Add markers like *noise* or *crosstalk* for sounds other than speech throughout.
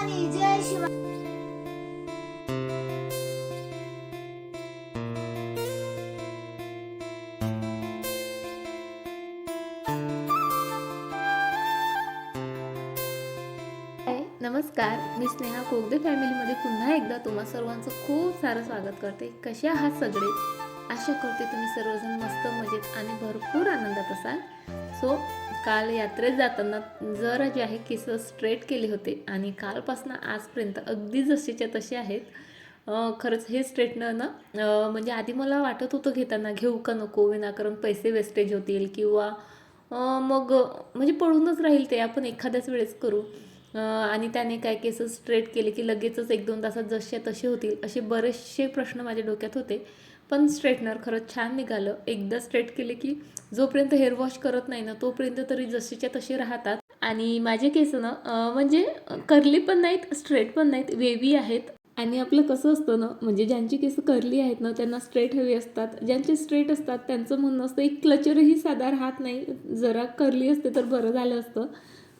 भवानी जय नमस्कार मी स्नेहा कोगदे फॅमिलीमध्ये पुन्हा एकदा तुम्हा सर्वांचं खूप सारं स्वागत करते. कसे आहात सगळे? आशा करते तुम्ही सर्वजण मस्त मजेत आणि भरपूर आनंदात असाल. सो काल यात्रेत जाताना जरा जे आहे केस स्ट्रेट केले होते आणि कालपासून आजपर्यंत अगदी जसेच्या तसे आहेत. खरंच हे स्ट्रेटनर ना म्हणजे आधी मला वाटत होतं घेताना घेऊ का नको विनाकारण पैसे वेस्टेज होतील किंवा मग म्हणजे पळूनच राहील ते आपण एखाद्याच वेळेस करू. आणि त्याने काय केस स्ट्रेट केले की लगेचच एक दोन तासात जसे तसे होतील असे बरेचसे प्रश्न माझ्या डोक्यात होते. पण स्ट्रेटनर खरंच छान निघालं. एकदा स्ट्रेट केले की जोपर्यंत हेअर वॉश करत नाही ना तोपर्यंत तरी जसेच्या तसे राहतात. आणि माझे केस ना म्हणजे करली पण नाहीत स्ट्रेट पण नाहीत वेवी आहेत. आणि आपलं कसं असतं ना म्हणजे ज्यांची केस करली आहेत ना त्यांना स्ट्रेट हवी असतात. ज्यांचे स्ट्रेट असतात त्यांचं म्हणणं असतं एक क्लचरही साधा राहत नाही. जरा करली असते तर बरं झालं असतं.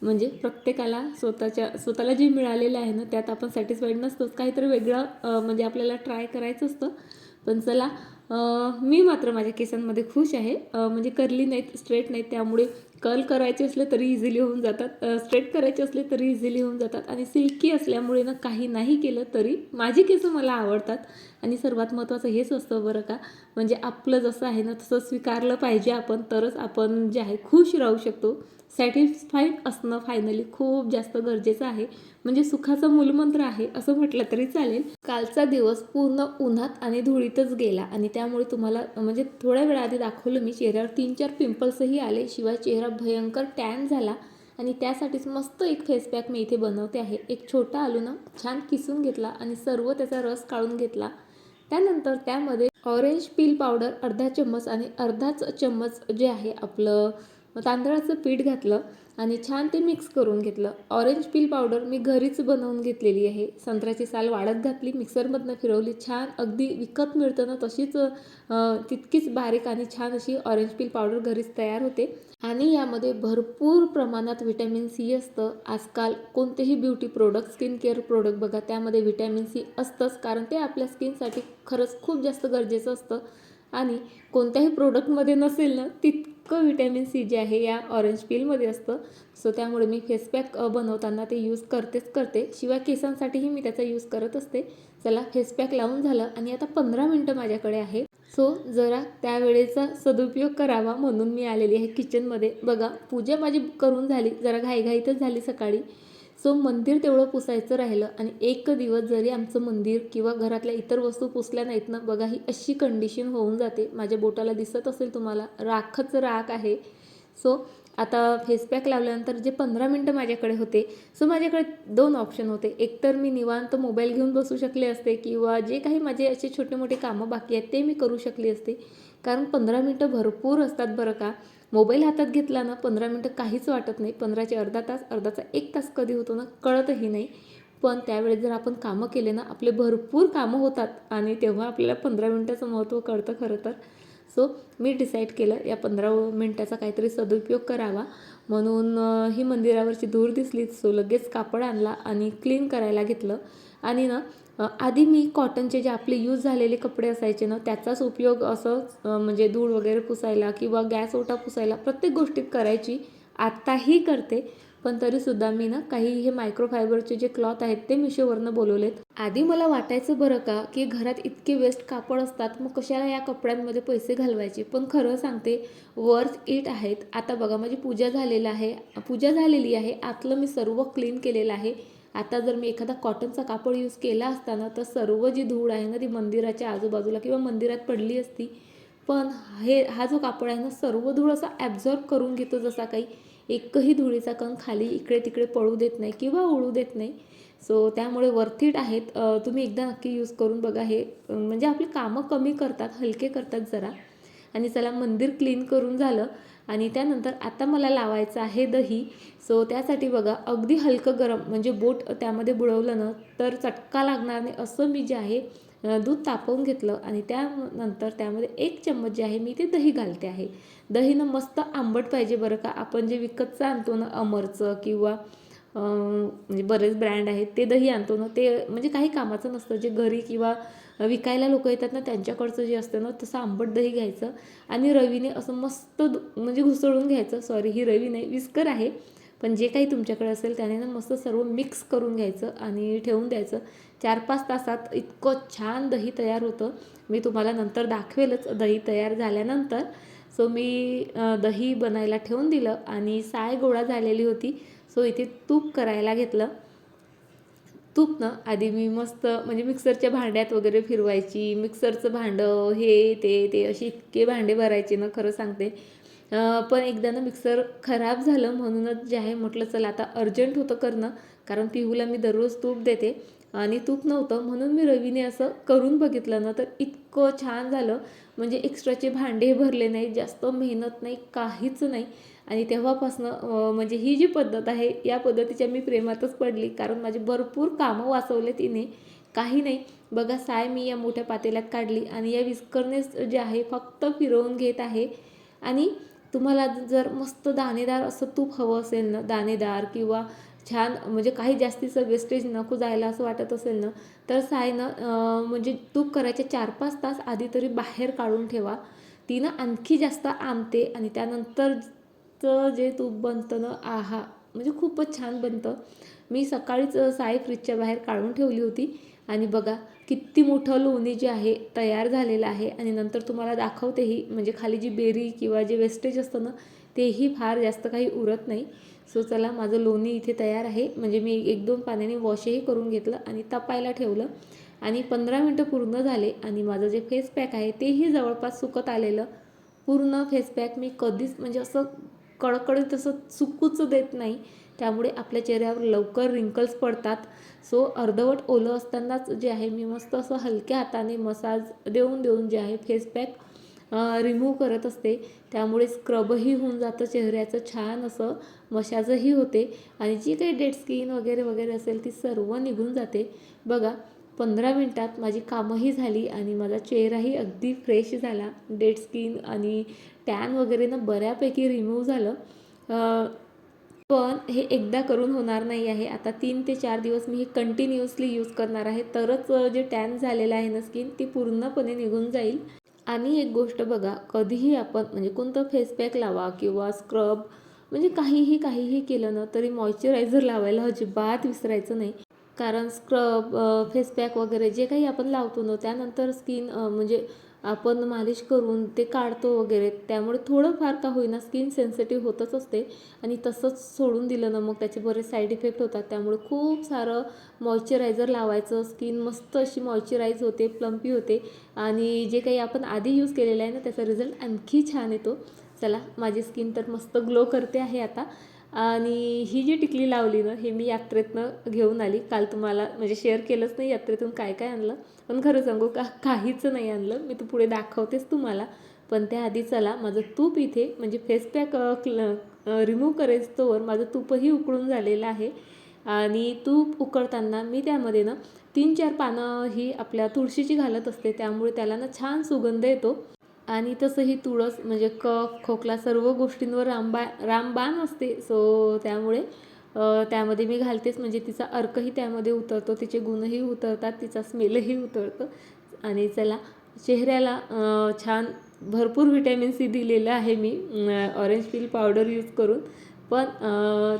म्हणजे प्रत्येकाला स्वतःच्या स्वतःला जे मिळालेलं आहे ना त्यात आपण सॅटिस्फाईड नसतोच. काहीतरी वेगळं म्हणजे आपल्याला ट्राय करायचं असतं. पण चला मी मात्र माझ्या केसांमध्ये खुश आहे. म्हणजे करली नाहीत स्ट्रेट नाहीत त्यामुळे कर्ल करायचे असले तरी इझिली होऊन जातात. स्ट्रेट करायचे असले तरी इझिली होऊन जातात. आणि सिल्की असल्यामुळे ना काही नाही केलं तरी माझी केसं मला आवडतात. आणि सर्वात महत्त्वाचं हेच असतं बरं का. म्हणजे आपलं जसं आहे ना तसं स्वीकारलं पाहिजे आपण तरच आपण जे आहे खुश राहू शकतो. सॅटिस्फाईड असणं फायनली खूप जास्त गरजेचं आहे. म्हणजे सुखाचा मूलमंत्र आहे असं म्हटलं तरी चालेल. कालचा दिवस पूर्ण उन्हात आणि धुळीतच गेला आणि त्यामुळे तुम्हाला म्हणजे थोड्या वेळाआधी दाखवलं मी चेहऱ्यावर तीन चार पिंपल्सही आले शिवाय चेहरा भयंकर टॅन झाला. आणि त्यासाठीच मस्त एक फेस पॅक मी इथे बनवते आहे. एक छोटा आलू ना छान किसून घेतला आणि सर्व त्याचा रस काढून घेतला. त्यानंतर त्यामध्ये ऑरेंज पील पावडर अर्धा चम्मच आणि अर्धाच चम्मच जे आहे आपलं तांदळाचं पीठ घातलं. आणि छान ते मिक्स करून घेतलं. ऑरेंज पील पावडर मी घरीच बनवून घेतलेली आहे. संत्र्याची साल वाढत घातली मिक्सरमधनं फिरवली छान अगदी विकत मिळतं ना तशीच तितकीच बारीक आणि छान अशी ऑरेंज पील पावडर घरीच तयार होते. आणि यामध्ये भरपूर प्रमाणात व्हिटॅमिन सी असतं. आजकाल कोणतेही beauty product skin care product बघा त्यामध्ये व्हिटॅमिन सी असतंच कारण ते आपल्या स्किनसाठी खरंच खूप जास्त गरजेचं असतं. आणि कोणत्याही प्रोडक्टमध्ये नसेल ना तित इतकं व्हिटॅमिन सी जे आहे या ऑरेंज पीलमध्ये असतं. सो त्यामुळे मी फेसपॅक बनवताना ते यूज करतेच करते. शिवाय केसांसाठीही मी त्याचा यूज करत असते. चला फेसपॅक लावून झालं आणि आता पंधरा मिनटं माझ्याकडे आहे. सो जरा त्यावेळेचा सदुपयोग करावा म्हणून मी आलेली आहे किचनमध्ये बघा पूजा माझी करून झाली. जरा घाईघाईतच झाली सकाळी. सो मंदिर तेवढं पुसायचं राहिलं आणि एक दिवस जरी आमचं मंदिर किंवा घरातल्या इतर वस्तू पुसल्या नाहीत ना बघा ही अशी कंडिशन होऊन जाते. माझ्या बोटाला दिसत असेल तुम्हाला राखच राख आहे. सो आता फेसपॅक लावल्यानंतर जे पंधरा मिनटं माझ्याकडे होते सो माझ्याकडे दोन ऑप्शन होते. एकतर मी निवांत मोबाईल घेऊन बसू शकले असते किंवा जे काही माझे असे छोटे मोठे कामं बाकी आहेत ते मी करू शकले असते. कारण पंधरा मिनटं भरपूर असतात बरं का. मोबाईल हातात घेतला ना पंधरा मिनटं काहीच वाटत नाही. पंधराचे अर्धा तास अर्धाचा एक तास कधी होतो ना कळतही नाही. पण त्यावेळेस जर आपण कामं केले ना आपले भरपूर कामं होतात. आणि तेव्हा आपल्याला पंधरा मिनटाचं महत्त्व कळतं खरं तर. सो मी डिसाईड केलं या पंधरा मिनटाचा काहीतरी सदुपयोग करावा. म्हणून ही मंदिरावरची धूर दिसली सो लगेच कापड आणला आणि क्लीन करायला घेतलं. आणि ना आधी मी कॉटनचे जे आपले यूज झालेले कपडे असायचे ना त्याचाच उपयोग असं म्हणजे धूळ वगैरे पुसायला किंवा गॅस ओटा पुसायला प्रत्येक गोष्टीत करायची. आत्ताही करते पण तरीसुद्धा मी ना काही हे मायक्रोफायबरचे जे क्लॉथ आहेत ते मिशोवरनं बोलवलेत. आधी मला वाटायचं बरं का की घरात इतके वेस्ट कापड असतात मग कशाला या कपड्यांमध्ये पैसे घालवायचे? पण खरं सांगते वर्थ इट आहेत. आता बघा माझी पूजा झालेलं आहे पूजा झालेली आहे आतलं मी सर्व क्लीन केलेलं आहे. आता जर मी एखादा कॉटनचा कापड यूज केला असताना तर सर्व जी धूळ आहे ना ती मंदिराच्या आजूबाजूला किंवा मंदिरात पडली असती पण हे हा जो कापड आहे ना सर्व धूळ असा ॲब्झॉर्ब करून घेतो जसा काही. एकही धुळीचा कण खाली इकडे तिकडे पळू देत नाही किंवा उडू देत नाही. सो त्यामुळे वर्थिट आहेत. तुम्ही एकदा नक्की यूज करून बघा हे. म्हणजे आपली कामं कमी करतात हलके करतात जरा. आणि चला मंदिर क्लीन करून झालं. आणि त्यानंतर आता मला लावायचं आहे दही. सो त्यासाठी बघा अगदी हलकं गरम म्हणजे बोट त्यामध्ये बुडवलं ना तर चटका लागणार नाही असं मी जे आहे दूध तापवून घेतलं आणि त्यानंतर त्यामध्ये एक चम्मच जे आहे मी ते दही घालते आहे. दहीनं मस्त आंबट पाहिजे बरं का. आपण जे विकतचं आणतो ना अमरचं किंवा म्हणजे बरेच ब्रँड आहेत ते दही आणतो ना ते म्हणजे काही कामाचं नसतं. जे घरी किंवा विकायला लोक येतात ना त्यांच्याकडचं जे असतं ना तसं आंबट दही घ्यायचं. आणि रवीने असं मस्त म्हणजे घुसळून घ्यायचं. सॉरी ही रवी नाही विस्कर आहे. पण जे काही तुमच्याकडे असेल त्याने ना मस्त सर्व मिक्स करून घ्यायचं आणि ठेवून द्यायचं. चार पाच तासात इतकं छान दही तयार होतं. मी तुम्हाला नंतर दाखवेलच. दही तयार झाल्यानंतर सो मी दही बनायला ठेवून दिलं आणि साय गोळा झालेली होती. सो इथे तूप करायला घेतलं. तूप ना आधी मी मस्त म्हणजे मिक्सरच्या भांड्यात वगैरे फिरवायची. मिक्सरचं भांडं हे ते ते असे इतके भांडे भरायचे ना खरं सांगते. पण एकदा ना मिक्सर खराब झालं म्हणूनच जे आहे म्हटलं चला आता अर्जंट होतं करणं कारण पिहूला मी दररोज तूप देते. आणि तूप नव्हतं म्हणून मी रवीने असं करून बघितलं ना तर इतकं छान झालं. म्हणजे एक्स्ट्राचे भांडे भरले नाही जास्त मेहनत नाही काहीच नाही. आणि तेव्हापासनं म्हणजे ही जी पद्धत आहे या पद्धतीच्या मी प्रेमातच पडली. कारण माझे भरपूर कामं वाचवले तिने. काही नाही. बघा साय मी या मोठ्या पातेल्यात काढली आणि या विस्करने जे आहे फक्त फिरवून घेत आहे. आणि तुम्हाला जर मस्त दाणेदार असं तूप हवं असेल ना दाणेदार किंवा छान म्हणजे काही जास्तीचं वेस्टेज नको जायला असं वाटत असेल ना तर सायनं म्हणजे तूप करायचे चार पाच तास आधी तरी बाहेर काढून ठेवा. ती ना आणखी जास्त आमते आणि त्यानंतर त्यानंतरचं जे तूप बनतं ना आहा. म्हणजे खूपच छान बनतं. मी सकाळीच साई साय फ्रीजच्या बाहेर काढून ठेवली होती. आणि बघा किती मोठं लोणी जे आहे तयार झालेलं आहे. आणि नंतर तुम्हाला दाखवतेही म्हणजे खाली जी बेरी किंवा जे वेस्टेज असतं ना तेही फार जास्त काही उरत नाही. सो चला माझं लोणी इथे तयार आहे. म्हणजे मी एक दोन पाण्याने वॉशही करून घेतलं आणि तपायला ठेवलं. आणि पंधरा मिनटं पूर्ण झाले आणि माझं जे फेस पॅक आहे तेही जवळपास सुकत आलेलं. पूर्ण फेस पॅक मी कधीच म्हणजे असं कडकडीत असं चुकूच देत नाही. त्यामुळे आपल्या चेहऱ्यावर लवकर रिंकल्स पडतात. सो अर्धवट ओलं असतानाच जे आहे मी मस्त असं हलक्या हाताने मसाज देऊन देऊन जे आहे फेस पॅक रिमूव्ह करत असते. त्यामुळे स्क्रबही होऊन जातं चेहऱ्याचं छान असं मशाजही होते. आणि जी काही डेड स्किन वगैरे वगैरे असेल ती सर्व निघून जाते. बघा पंधरा मिनटात माझी कामंही झाली आणि माझा चेहराही अगदी फ्रेश झाला. डेड स्किन आणि टॅन वगैरे ना बऱ्यापैकी रिमूव्ह झालं. पण हे एकदा करून होणार नाही आहे. आता तीन ते चार दिवस मी हे कंटिन्युअसली यूज करणार आहे. तरच जे टॅन झालेलं आहे ना स्किन ती पूर्णपणे निघून जाईल. आणि एक गोष्ट बघा कधीही आपण म्हणजे कोणतं फेस पॅक लावा किंवा स्क्रब म्हणजे काहीही काहीही केलं ना तरी मॉइश्चरायझर लावायला अजिबात विसरायचं नाही. कारण स्क्रब फेस पॅक वगैरे जे काही आपण लावतो ना त्यानंतर स्किन म्हणजे आपण मालिश करून ते काढतो वगैरे त्यामुळे थोडंफार का होईना स्किन सेन्सिटिव्ह होतच असते. आणि तसंच सोडून दिलं ना मग त्याचे बरेच साईड इफेक्ट होतात. त्यामुळे खूप सारं मॉइश्चरायझर लावायचं स्किन मस्त अशी मॉइश्चराईज होते प्लम्पी होते. आणि जे काही आपण आधी यूज केलेलं आहे ना त्याचा रिझल्ट आणखी छान येतो. चला माझी स्किन तर मस्त ग्लो करते आहे आता. आणि ही जी टिकली लावली ना हे मी यात्रेतनं घेऊन आली. काल तुम्हाला म्हणजे शेअर केलंच नाही यात्रेतून काय काय आणलं. पण खरं सांगू का काहीच नाही आणलं. मी तू पुढे दाखवतेच तुम्हाला. पण त्याआधी चला माझं तूप इथे म्हणजे फेस पॅक रिमूव्ह करेच तोवर माझं तूपही उकळून झालेलं आहे. आणि तूप उकळताना मी त्यामध्ये ना तीन चार पानं ही आपल्या तुळशीची घालत असते. त्यामुळे त्याला ना छान सुगंध येतो. आणि तसंही तुळस म्हणजे कफ खोकला सर्व गोष्टींवर रामबा रामबाण असते. सो त्यामुळे त्यामध्ये मी घालतेच. म्हणजे तिचा अर्कही त्यामध्ये उतरतो. तिचे गुणही उतरतात. तिचा स्मेलही उतरतो. आणि चला चेहऱ्याला छान भरपूर व्हिटॅमिन सी दिलेलं आहे मी. ऑरेंज पील पावडर यूज करून. पण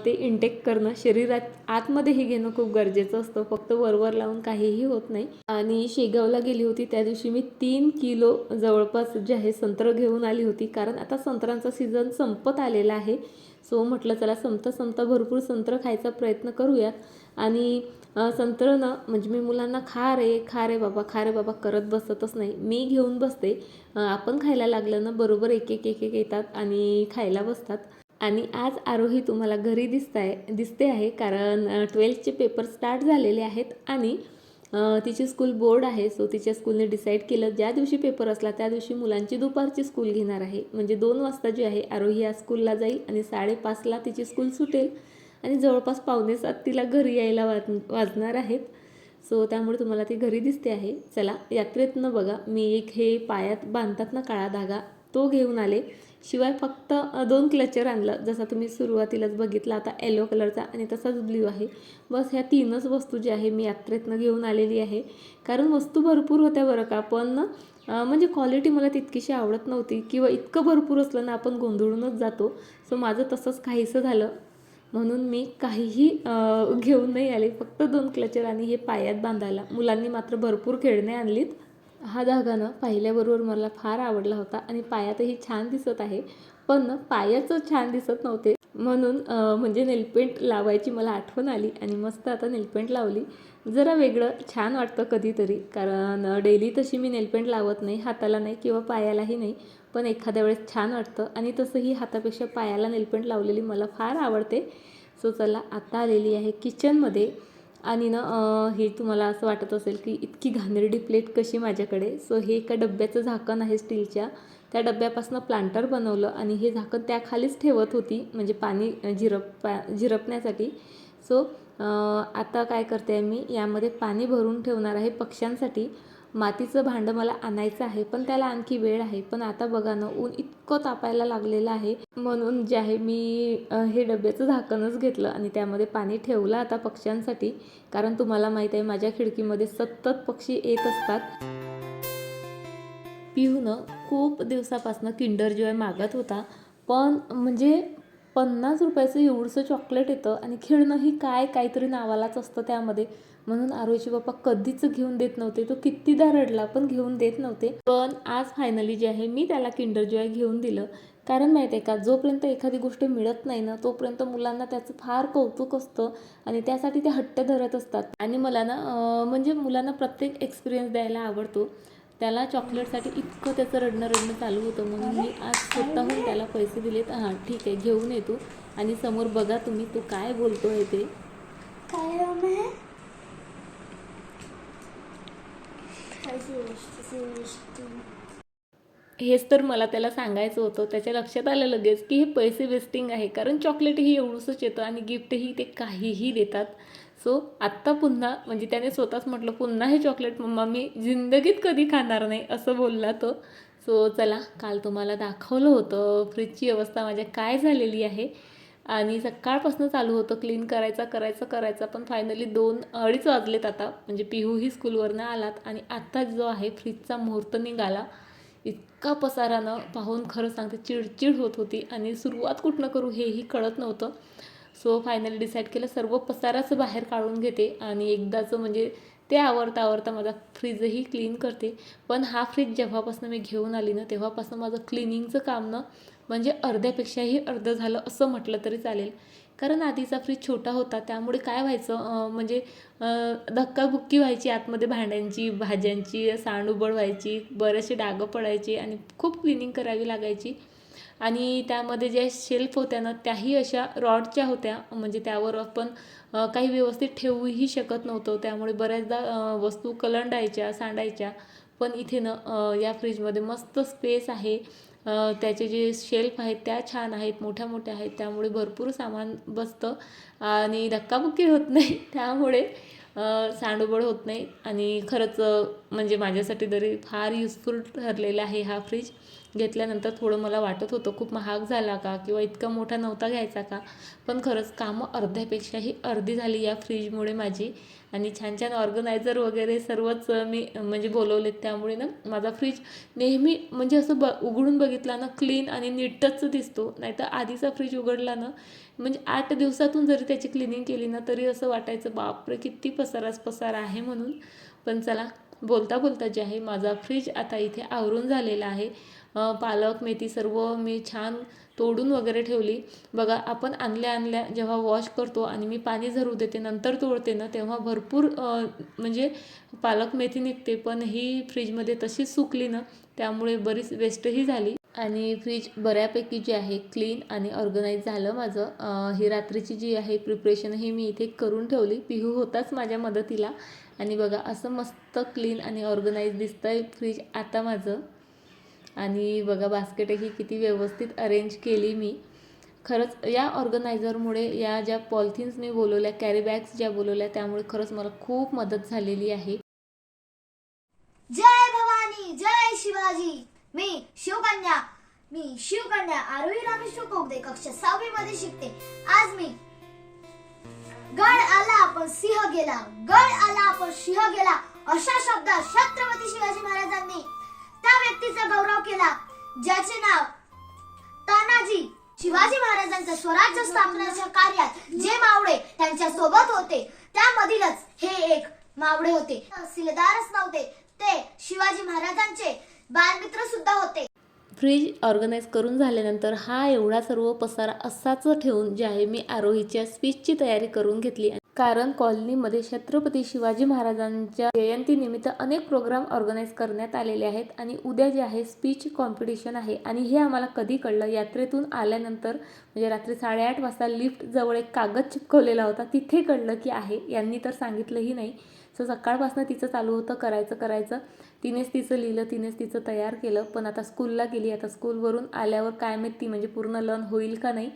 ते इंटेक करणं शरीरात आतमध्येही घेणं खूप गरजेचं असतं. फक्त वरवर लावून काहीही होत नाही. आणि शेगावला गेली होती त्या दिवशी मी तीन किलो जवळपास जे आहे संत्र घेऊन आली होती. कारण आता संत्रांचा सीझन संपत आलेला आहे. सो म्हटलं चला संपता संपता भरपूर संत्र खायचा प्रयत्न करूयात. आणि संत्र ना म्हणजे मी मुलांना खा रे खा रे बाबा खा रे बाबा करत बसतच नाही. मी घेऊन बसते. आपण खायला लागलं ना बरोबर एक एक एक एक येतात आणि खायला बसतात. आणि आज आरोही तुम्हाला घरी दिसत आहे दिसते आहे कारण ट्वेल्थचे पेपर स्टार्ट झालेले आहेत आणि तिची स्कूल बोर्ड आहे. सो तिच्या स्कूलने डिसाईड केलं ज्या दिवशी पेपर असला त्या दिवशी मुलांची दुपारची स्कूल घेणार आहे. म्हणजे दोन वाजता जी आहे आरोही या स्कूलला जाईल आणि साडेपाचला तिची स्कूल सुटेल. आणि जवळपास पावणे सात तिला घरी यायला वाज वाजणार आहेत. सो त्यामुळे तुम्हाला ती घरी दिसते आहे. चला यात्रेतनं बघा मी एक हे पायात बांधतात ना काळा धागा तो घेऊन आले. शिवाय फक्त दोन क्लचर आणलं. जसा तुम्ही सुरुवातीलाच बघितला आता येलो कलरचा आणि तसाच ब्ल्यू आहे. बस ह्या तीनच वस्तू ज्या आहे मी यात्रेतनं घेऊन आलेली आहे. कारण वस्तू भरपूर होत्या बरं का पण म्हणजे क्वालिटी मला तितकीशी आवडत नव्हती. किंवा इतकं भरपूर असलं ना आपण गोंधळूनच जातो. सो माझं तसंच काहीसं झालं. म्हणून मी काहीही घेऊन नाही आले. फक्त दोन क्लचर आणि हे पायात बांधायला. मुलांनी मात्र भरपूर खेळणे आणलीत. हा धागा ना पाहिल्याबरोबर मला फार आवडला होता आणि पायातही छान दिसत आहे पण ना पायाचं छान दिसत नव्हते. म्हणून म्हणजे नेलपेंट लावायची मला आठवण आली आणि मस्त आता नेलपेंट लावली. जरा वेगळं छान वाटतं कधीतरी कारण डेली तशी मी नेलपेंट लावत नाही हाताला नाही किंवा पायालाही नाही पण एखाद्या वेळेस छान वाटतं आणि तसंही हातापेक्षा पायाला नेलपेंट लावलेली मला फार आवडते. सो चला आता आलेली आहे किचनमध्ये. आणि ना हे तुम्हाला असं वाटत असेल की इतकी घाणेरडी प्लेट कशी माझ्याकडे? सो हे एका डब्याचं झाकण आहे स्टीलच्या. त्या डब्यापासून प्लांटर बनवलं आणि हे झाकण त्याखालीच ठेवत होती म्हणजे पाणी झिरप पा झिरपण्यासाठी. सो आता काय करते आहे मी? यामध्ये पाणी भरून ठेवणार आहे पक्ष्यांसाठी. मातीचं भांडं मला आणायचं आहे पण त्याला आणखी वेळ आहे. पण आता बघा ना ऊन इतकं तापायला लागलेलं आहे. म्हणून जे आहे मी हे डब्याचं झाकणच घेतलं आणि त्यामध्ये पाणी ठेवलं आता पक्ष्यांसाठी. कारण तुम्हाला माहीत आहे माझ्या खिडकीमध्ये सतत पक्षी येत असतात. पिहूनं खूप दिवसापासून किंडर जॉय मागत होता. पण म्हणजे पन्नास रुपयाचं एवढंसं चॉकलेट येतं आणि खेळणंही काय काहीतरी नावालाच असतं त्यामध्ये. म्हणून आरोहीचे बाप्पा कधीच घेऊन देत नव्हते. तो कितीदा रडला पण घेऊन देत नव्हते. पण आज फायनली जे आहे मी त्याला किंडर जॉय घेऊन दिलं. कारण माहिती आहे का जोपर्यंत एखादी गोष्ट मिळत नाही ना तोपर्यंत मुलांना त्याचं फार कौतुक असतं आणि त्यासाठी ते हट्ट धरत असतात. आणि मला ना म्हणजे मुलांना प्रत्येक एक्सपिरियन्स द्यायला आवडतो. त्याला चॉकलेटसाठी इतकं त्याचं रडणं रडणं चालू होतं. म्हणून मी आज स्वतःहून त्याला पैसे दिलेत. हां ठीक आहे घेऊन येतो. आणि समोर बघा तुम्ही तो काय बोलतोय ते. काय नाम है ऐसी गोष्ट सी गोष्ट हेच तर मला त्याला सांगायचं होतं. त्याच्या लक्षात आलं लगेच की हे पैसे वेस्टिंग आहे. कारण चॉकलेटही एवढंसंच येतं आणि गिफ्टही ते काहीही देतात. सो आत्ता पुन्हा म्हणजे त्याने स्वतःच म्हटलं पुन्हा हे चॉकलेट मम्मा मी जिंदगीत कधी खाणार नाही असं बोलला तो. सो चला काल तुम्हाला दाखवलं होतं. फ्रीजची अवस्था माझ्या काय झालेली आहे? आणि सकाळपासून चालू होतं क्लीन करायचा करायचा करायचा. पण फायनली दोन अडीच वाजलेत आता. म्हणजे पिहूही स्कूलवरनं आलात आणि आत्ता जो आहे फ्रीजचा मुहूर्त निघाला. इतका पसारानं पाहून खरं सांगते चिडचिड होत होती. आणि सुरुवात कुठनं करू हेही कळत नव्हतं. सो फायनली डिसाईड केलं सर्व पसाराच बाहेर काढून घेते. आणि एकदाचं म्हणजे ते आवडता आवडता माझा फ्रीजही क्लीन करते. पण हा फ्रीज जेव्हापासून मी घेऊन आली ना तेव्हापासून माझं क्लिनिंगचं काम ना म्हणजे अर्ध्यापेक्षाही अर्धं झालं असं म्हटलं तरी चालेल. कारण आधीचा फ्रीज छोटा होता त्यामुळे काय व्हायचं म्हणजे धक्काबुक्की व्हायची आतमध्ये भांड्यांची भाज्यांची सांडउबड व्हायची बरेचसे डागं पडायचे आणि खूप क्लिनिंग करावी लागायची. आणि त्यामध्ये ज्या शेल्फ होत्या ना त्याही अशा रॉडच्या होत्या म्हणजे त्यावर आपण काही व्यवस्थित ठेवूही शकत नव्हतो. त्यामुळे बऱ्याचदा वस्तू कलंडायच्या सांडायच्या. पण इथे ना या फ्रीजमध्ये मस्त स्पेस आहे. त्याचे जे शेल्फ आहेत त्या छान आहेत मोठ्या मोठ्या आहेत त्यामुळे भरपूर सामान बसतं आणि धक्काबुक्की होत नाही. *laughs* त्यामुळे सांडोबळ होत नाही आणि खरंच म्हणजे माझ्यासाठी तरी फार युजफुल ठरलेला आहे हा फ्रीज घेतल्यानंतर थोडं मला वाटत होतं खूप महाग झाला का किंवा इतका मोठा नव्हता घ्यायचा का? पण खरंच कामं अर्ध्यापेक्षाही अर्धी झाली या फ्रीजमुळे माझी. आणि छान छान ऑर्गनायझर वगैरे सर्वच मी म्हणजे बोलवलेत त्यामुळे ना माझा फ्रीज नेहमी म्हणजे असं ब उघडून बघितला ना क्लीन आणि नीटच दिसतो. नाहीतर आधीचा फ्रीज उघडला ना म्हणजे आठ दिवसातून जरी त्याची क्लिनिंग केली ना तरी असं वाटायचं बापरे किती पसाराच पसार आहे म्हणून. पण चला बोलता बोलता जे आहे माझा फ्रीज आता इथे आवरून झालेला आहे. पालक मेथी सर्व मी छान तोडून वगैरे ठेवली. बघा आपण आणल्या आणल्या जेव्हा वॉश करतो आणि मी पाणी झरू देते नंतर तोडते ना तेव्हा भरपूर म्हणजे पालक मेथी निघते. पण ही फ्रीजमध्ये तशीच सुकली ना त्यामुळे बरीच वेस्टही झाली. आणि फ्रीज बऱ्यापैकी जे आहे क्लीन आणि ऑर्गनाईज झालं माझं. ही रात्रीची जी आहे प्रिपरेशन हे मी इथे करून ठेवली. पिहू होताच माझ्या मदतीला. आणि बघा असं मस्त क्लीन आणि ऑर्गनाईज दिसतंय फ्रीज आता माझं. आणि बघा बास्केटही किती व्यवस्थित अरेंज केली मी. खरंच या ऑर्गनायझरमुळे या ज्या पॉलिथिन्स मी बोलवल्या कॅरी बॅग्स ज्या बोलवल्या त्यामुळे खरंच मला खूप मदत झालेली आहे. जय भवानी जय शिवाजी. मी शिवकन्या मी शिवकन्या आरोही रामेश्वर कोगदे कक्षा सहावी मध्ये शिकते. आज मी गड आला आपण सिंह गेला. गड आला आपण सिंह गेला अशा शब्दात छत्रपती शिवाजी महाराजांनी त्या व्यक्तीचा गौरव केला ज्याचे नाव तानाजी. शिवाजी महाराजांच्या स्वराज्य स्थापनेच्या कार्यात जे मावळे त्यांच्यासोबत होते त्यामधीलच हे एक मावळे होते. तहसीलदारच नव्हते ते शिवाजी महाराजांचे बालमित्र सुद्धा होते. फ्रीज ऑर्गनाईज करून झाल्यानंतर हा एवढा सर्व पसारा असाच ठेवून जे आहे मी आरोहीच्या स्पीचची तयारी करून घेतली. कारण कॉलनीमध्ये छत्रपती शिवाजी महाराजांच्या जयंतीनिमित्त अनेक प्रोग्राम ऑर्गनाईज करण्यात आलेले आहेत आणि उद्या जे आहे स्पीच कॉम्पिटिशन आहे आणि हे आम्हाला कधी कळलं? यात्रेतून आल्यानंतर म्हणजे रात्री साडेआठ वाजता लिफ्ट जवळ एक कागद चिपकवलेला होता. तिथे कळलं की आहे. यांनी तर सांगितलंही नाही. सो सकाळपासून तिचं चालू होतं करायचं करायचं. तिनेच तिचं लिहिलं तिनेच तिचं तयार केलं. पण आता स्कूलला गेली. आता स्कूलवरून आल्यावर काय माहीत? ती म्हणजे पूर्ण लर्न होईल का नाही?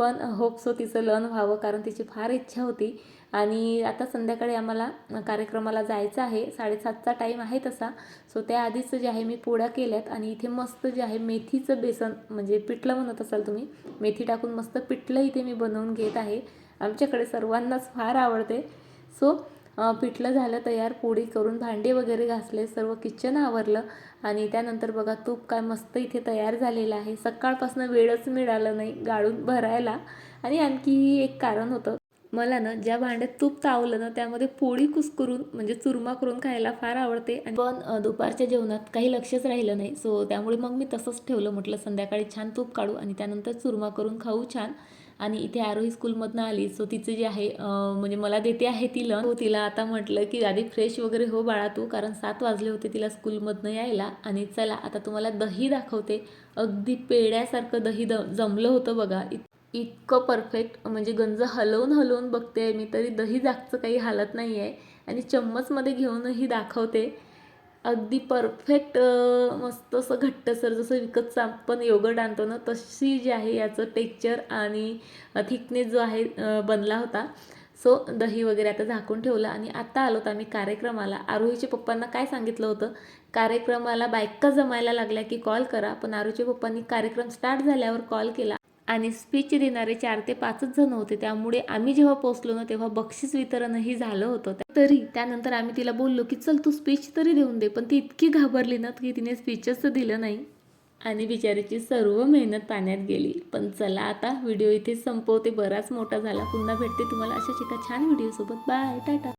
पण होप सो तिचं लर्न व्हावं कारण तिची फार इच्छा होती. आणि आता संध्याकाळी आम्हाला कार्यक्रमाला जायचं आहे. साडेसातचा टाईम आहे तसा. सो त्याआधीच जे आहे मी पोळ्या केल्यात. आणि इथे मस्त जे आहे मेथीचं बेसन म्हणजे पिठलं म्हणत असाल तुम्ही मेथी टाकून मस्त पिठलं इथे मी बनवून घेत आहे. आमच्याकडे सर्वांनाच फार आवडते. सो पिठलं झालं तयार पोळी करून भांडे वगैरे घासले सर्व किचन आवरलं आणि त्यानंतर बघा तूप काय मस्त इथे तयार झालेलं आहे. सकाळपासून वेळच मिळालं नाही गाळून भरायला आणि आणखी एक कारण होतं. मला ना ज्या भांड्यात तूप तावलं ना त्यामध्ये पोळी कुस्करून म्हणजे चुरमा करून खायला फार आवडते आणि पण दुपारच्या जेवणात काही लक्षच राहिलं नाही. सो त्यामुळे मग मी तसंच ठेवलं. म्हटलं संध्याकाळी छान तूप काढू आणि त्यानंतर चुरमा करून खाऊ छान. आणि इथे आरोही स्कूलमधनं आली. सो तिचं जे आहे म्हणजे मला देते आहे ती लन हो तिला आता म्हटलं की आधी फ्रेश वगैरे हो बाळा तू. कारण सात वाजले होते तिला स्कूलमधनं यायला. आणि चला आता तुम्हाला दही दाखवते. अगदी पेड्यासारखं दही द जमलं होतं बघा. इत इतकं परफेक्ट म्हणजे गंज हलवून हलवून बघते मी तरी दही जागचं काही हालत नाही आहे आणि चम्मचमध्ये घेऊनही दाखवते. अगदी परफेक्ट मस्त असं घट्टसर जसं विकतचं आपण योगर्ट आणतो ना तशी जी आहे याचं टेक्चर आणि थिकनेस जो आहे बनला होता. सो दही वगैरे आता झाकून ठेवलं आणि आता आलो तर आम्ही कार्यक्रमाला. आरोहीच्या पप्पांना काय सांगितलं होतं? कार्यक्रमाला बायका जमायला लागल्या की कॉल करा पण आरोहीच्या पप्पांनी कार्यक्रम स्टार्ट झाल्यावर कॉल केला. आणि स्पीच देणारे चार ते पाचच जण होते. त्यामुळे आम्ही जेव्हा पोचलो ना तेव्हा बक्षीस वितरणही झालं होतं. तरी त्यानंतर आम्ही तिला बोललो की चल तू स्पीच तरी देऊन दे पण ती इतकी घाबरली ना की तिने स्पीचच दिलं नाही. आणि बिचारीची सर्व मेहनत पाण्यात गेली. पण चला आता व्हिडिओ इथे संपवते. बराच मोठा झाला. पुन्हा भेटते तुम्हाला अशाच एका छान व्हिडिओसोबत बाय टाटा.